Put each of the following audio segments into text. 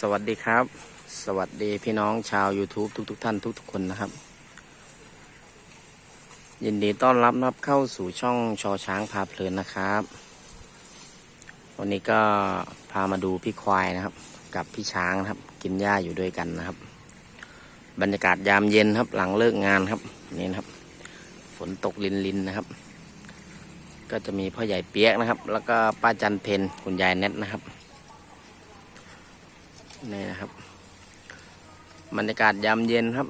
สวัสดีครับ สวัสดีพี่น้องชาว YouTube ทุกๆทท่านทุกๆคนนะครับ ยินดีต้อนรับนะครับเข้าสู่ช่องชอช้างพาเพลินนะครับ วันนี้ก็พามาดูพี่ควายนะครับ กับพี่ช้างนะครับ กินหญ้าอยู่ด้วยกันนะครับ บรรยากาศยามเย็นครับ หลังเลิกงานครับนี่นะครับ ฝนตกลินลินนะครับ ก็จะมีพ่อใหญ่เปียกนะครับ แล้วก็ป้าจันเพนคุณยายเน็ตนะครับ นี่นะครับบรรยากาศยามเย็นครับ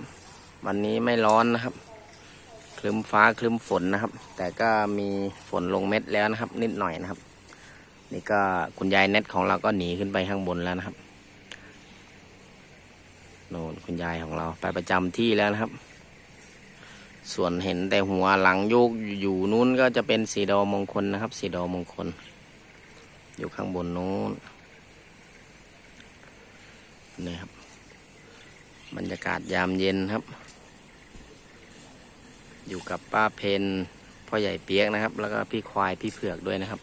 วันนี้ไม่ร้อนนะครับ คลึ้มฟ้าคลึ้มฝนนะครับ แต่ก็มีฝนลงเม็ดแล้วนะครับ นิดหน่อยนะครับ นี่ก็คุณยายเน็ตของเราก็หนีขึ้นไปข้างบนแล้วนะครับโน่นคุณยายของเราไปประจำที่แล้วนะครับ ส่วนเห็นแต่หัวหลังโยกอยู่นู้นก็จะเป็นสีดอมงคลนะครับ สีดอมงคล อยู่ข้างบนนู้น นี่ครับ บรรยากาศยามเย็นครับ อยู่กับป้าเพนพ่อใหญ่เปียกนะครับ แล้วก็พี่ควายพี่เผือกด้วยนะครับ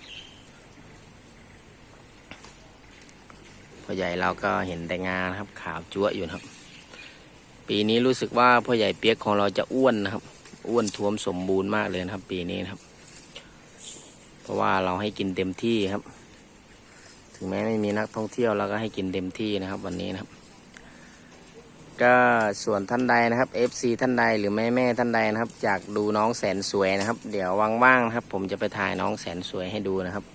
พ่อใหญ่เราก็เห็นแต่งานนะครับ ขาวจั๊วอยู่นะครับ ปีนี้รู้สึกว่าพ่อใหญ่เปียกของเราจะอ้วนนะครับ อ้วนท้วมสมบูรณ์มากเลยนะครับ ปีนี้นะครับ เพราะว่าเราให้กินเต็มที่ครับ ถึงแม้ไม่มีนักท่องเที่ยวเราก็ให้กินเต็มที่นะครับวันนี้นะครับ ก็ส่วนท่านใดนะครับ FC ท่านใดหรือแม่แม่ท่านใดนะครับอยากดูน้องแสนสวยนะครับ เดี๋ยวว่างๆนะครับ ผมจะไปถ่ายน้องแสนสวยให้ดูนะครับ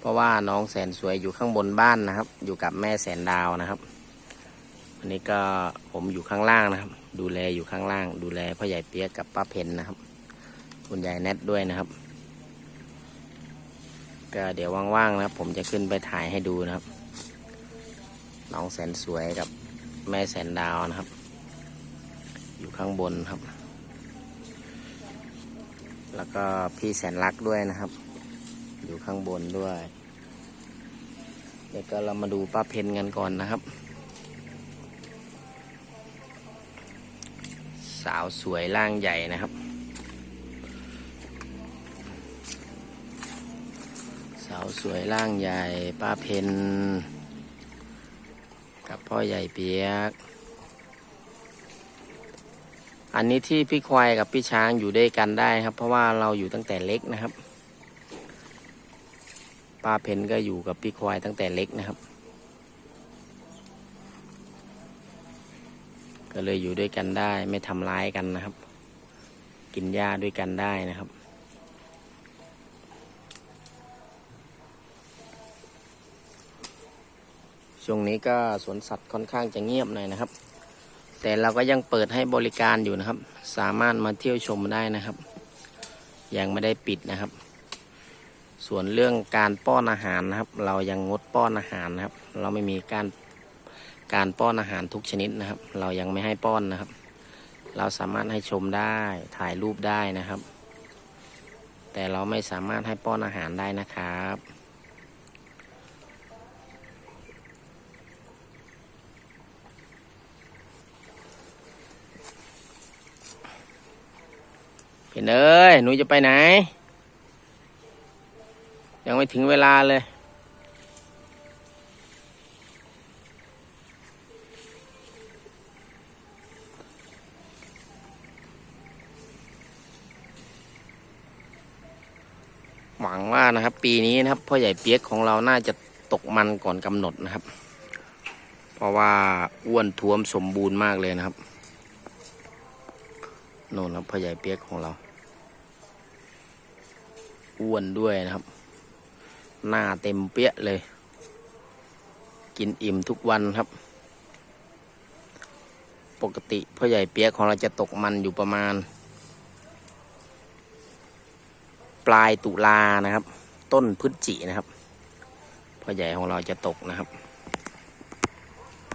เพราะว่าน้องแสนสวยอยู่ข้างบนบ้านนะครับ อยู่กับแม่แสนดาวนะครับอันนี้ก็ผมอยู่ข้างล่างนะครับ ดูแลอยู่ข้างล่าง ดูแลพ่อใหญ่เปียกกับป้าเพนนะครับ คุณยายแนทด้วยนะครับ ก็เดี๋ยวว่างๆนะครับ ผมจะขึ้นไปถ่ายให้ดูนะครับ น้องแสนสวยกับแม่แสนดาวนะครับ อยู่ข้างบนครับ แล้วก็พี่แสนรักด้วยนะครับ อยู่ข้างบนด้วยเดี๋ยวก็เรามาดูป้าเพนกันก่อนนะครับ สาวสวยร่างใหญ่นะครับ สาวสวยร่างใหญ่ป้าเพนกับพ่อใหญ่เปียก อันนี้ที่พี่ควายกับพี่ช้างอยู่ด้วยกันได้ครับ เพราะว่าเราอยู่ตั้งแต่เล็กนะครับป้าเพนก็อยู่กับพี่ควายตั้งแต่เล็กนะครับ ก็เลยอยู่ด้วยกันได้ไม่ทำร้ายกันนะครับ กินหญ้าด้วยกันได้นะครับ ช่วงนี้ก็สวนสัตว์ค่อนข้างจะเงียบหน่อยนะครับ แต่เราก็ยังเปิดให้บริการอยู่นะครับ สามารถมาเที่ยวชมได้นะครับ ยังไม่ได้ปิดนะครับ ส่วนเรื่องการป้อนอาหารนะครับ เรายังงดป้อนอาหารนะครับ เราไม่มีการการป้อนอาหารทุกชนิดนะครับ เรายังไม่ให้ป้อนนะครับ เราสามารถให้ชมได้ถ่ายรูปได้นะครับ แต่เราไม่สามารถให้ป้อนอาหารได้นะครับ เพนเอ้ยหนูจะไปไหน ยังไม่ถึงเวลาเลย หวังว่านะครับ ปีนี้นะครับพ่อใหญ่เปียกของเราน่าจะตกมันก่อนกำหนดนะครับ เพราะว่าอ้วนท้วมสมบูรณ์มากเลยนะครับโน่นครับพ่อใหญ่เปียกของเรา อ้วนด้วยนะครับ หน้าเต็มเปี้ยเลย กินอิ่มทุกวันครับ ปกติพ่อใหญ่เปียกของเราจะตกมันอยู่ประมาณ ปลายตุลานะครับ ต้นพฤศจินะครับพ่อใหญ่ของเราจะตกนะครับ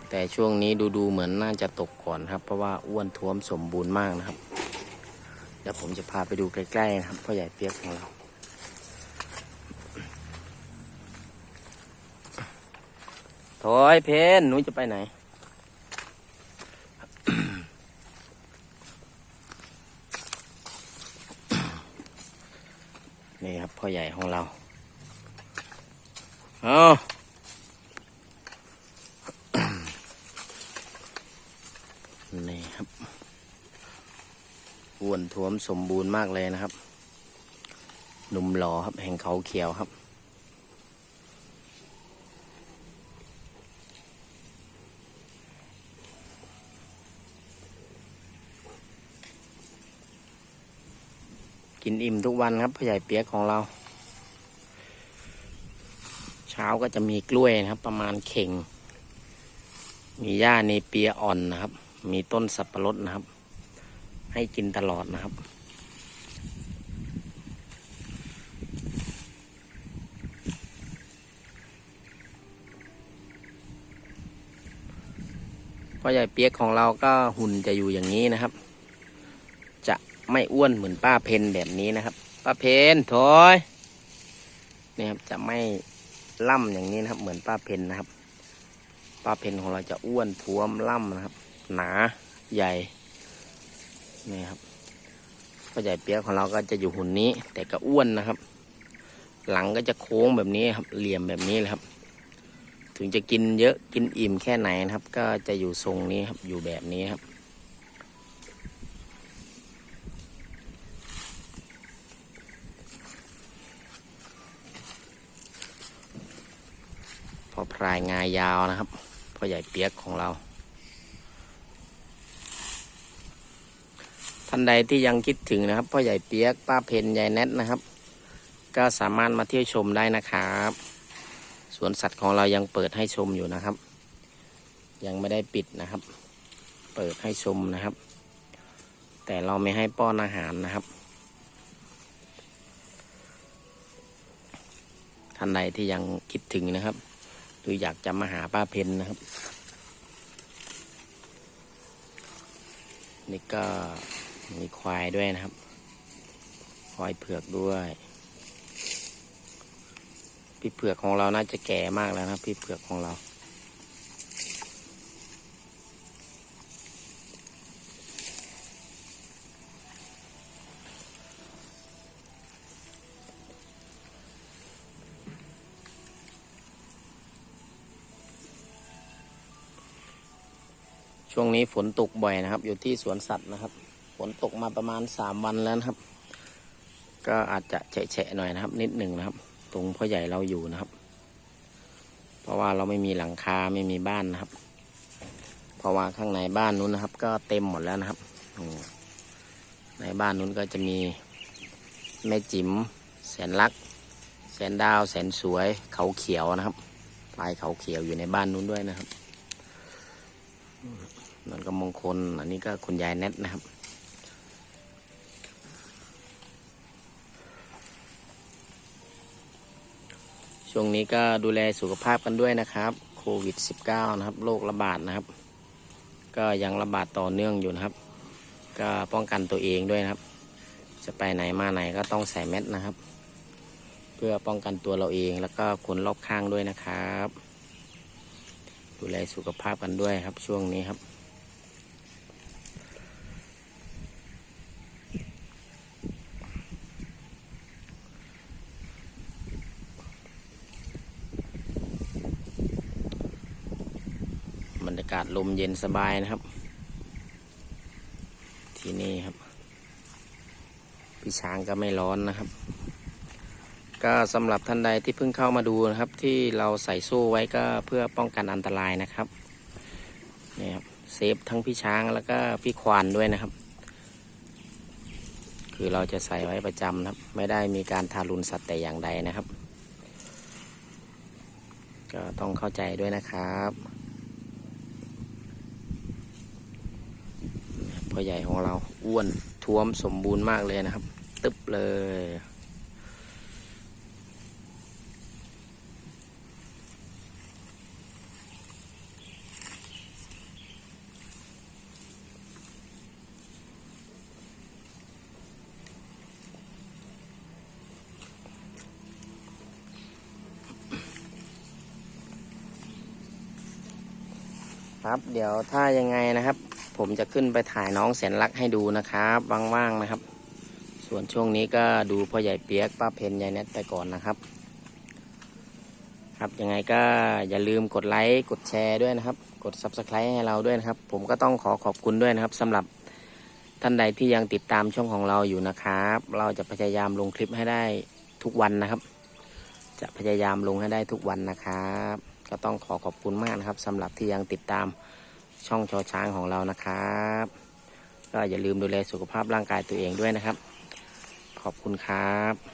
แต่ช่วงนี้ดูดูๆเหมือนน่าจะตกก่อนครับ เพราะว่าอ้วนท้วมสมบูรณ์มากนะครับเดี๋ยวผมจะพาไปดูใกล้ๆนะครับพ่อใหญ่เปียกของเรา ถอยเพนหนูจะไปไหน นี่ครับพ่อใหญ่ของเรา เอานี่ครับอ้วนท้วมสมบูรณ์มากเลยนะครับ หนุ่มหล่อครับ แห่งเขาเขียวครับ กินอิ่มทุกวันครับพ่อใหญ่เปียกของเรา เช้าก็จะมีกล้วยนะครับ ประมาณเข่ง มีหญ้าเนเปียอ่อนนะครับ มีต้นสับปะรดนะครับ ให้กินตลอดนะครับพ่อใหญ่เปียกของเราก็หุ่นจะอยู่อย่างนี้นะครับ ไม่อ้วนเหมือนป้าเพนแบบนี้นะครับ ป้าเพนถอยนี่ครับจะไม่ล่ำอย่างนี้นะครับ เหมือนป้าเพนนะครับ ป้าเพนของเราจะอ้วนท้วมล่ำนะครับ หนาใหญ่นี่ครับพ่อใหญ่เปียกของเราก็จะอยู่หุ่นนี้ แต่ก็อ้วนนะครับ หลังก็จะโค้งแบบนี้ครับ เหลี่ยมแบบนี้เลยครับ ถึงจะกินเยอะกินอิ่มแค่ไหนนะครับ ก็จะอยู่ทรงนี้ครับอยู่แบบนี้ครับ พอพรายงายาวนะครับพ่อใหญ่เปียกของเรา ท่านใดที่ยังคิดถึงนะครับพ่อใหญ่เปียกป้าเพนยายแนทนะครับ ก็สามารถมาเที่ยวชมได้นะครับสวนสัตว์ของเรายังเปิดให้ชมอยู่นะครับ ยังไม่ได้ปิดนะครับ เปิดให้ชมนะครับ แต่เราไม่ให้ป้อนอาหารนะครับท่านใดที่ยังคิดถึงนะครับ คืออยากจะมาหาป้าเพนนะครับ นี่ก็มีควายด้วยนะครับควายเผือกด้วย พี่เผือกของเราน่าจะแก่มากแล้วนะพี่เผือกของเรา ช่วงนี้ฝนตกบ่อยนะครับ อยู่ที่สวนสัตว์นะครับ ฝนตกมาประมาณสามวันแล้วนะครับ ก็อาจจะแฉะๆหน่อยนะครับ นิดหนึ่งนะครับ ตรงพ่อใหญ่เราอยู่นะครับ เพราะว่าเราไม่มีหลังคาไม่มีบ้านนะครับ เพราะว่าข้างในบ้านนู้นนะครับ ก็เต็มหมดแล้วนะครับในบ้านนู้นก็จะมีแม่จิ๋มแสนรัก แสนดาว แสนสวย เขาเขียวนะครับลายเขาเขียวอยู่ในบ้านนู้นด้วยนะครับ นั่นก็มงคล อันนี้ก็คุณยายแนทนะครับ ช่วงนี้ก็ดูแลสุขภาพกันด้วยนะครับ โควิด -19 นะครับ โรคระบาดนะครับ ก็ยังระบาดต่อเนื่องอยู่นะครับ ก็ป้องกันตัวเองด้วยนะครับ จะไปไหนมาไหนก็ต้องใส่แมสนะครับ เพื่อป้องกันตัวเราเองแล้วก็คนรอบข้างด้วยนะครับ ดูแลสุขภาพกันด้วยครับช่วงนี้ครับ บรรยากาศ ลมเย็นสบายนะครับ ที่นี่ครับ พี่ช้างก็ไม่ร้อนนะครับ ก็สำหรับท่านใดที่เพิ่งเข้ามาดูนะครับ ที่เราใส่โซ่ไว้ก็เพื่อป้องกันอันตรายนะครับนี่ครับเซฟทั้งพี่ช้างแล้วก็พี่ควานด้วยนะครับ คือเราจะใส่ไว้ประจำนะครับ ไม่ได้มีการทารุณสัตว์แต่อย่างใดนะครับ ก็ต้องเข้าใจด้วยนะครับ พ่อใหญ่ของเราอ้วนท้วมสมบูรณ์มากเลยนะครับ ตึบเลย ครับ เดี๋ยวถ้ายังไงนะครับ ผมจะขึ้นไปถ่ายน้องแสนรักให้ดูนะครับว่างๆนะครับ ส่วนช่วงนี้ก็ดูพ่อใหญ่เปียกป้าเพนยายแนทไปก่อนนะครับ ครับยังไงก็อย่าลืมกดไลค์กดแชร์ด้วยนะครับ กด subscribe ให้เราด้วยนะครับ ผมก็ต้องขอขอบคุณด้วยนะครับสำหรับท่านใดที่ยังติดตามช่องของเราอยู่นะครับ เราจะพยายามลงคลิปให้ได้ทุกวันนะครับ จะพยายามลงให้ได้ทุกวันนะครับ ก็ต้องขอขอบคุณมากนะครับสำหรับที่ยังติดตามช่องชอช้างของเรานะครับ ก็อย่าลืมดูแลสุขภาพร่างกายตัวเองด้วยนะครับ ขอบคุณครับ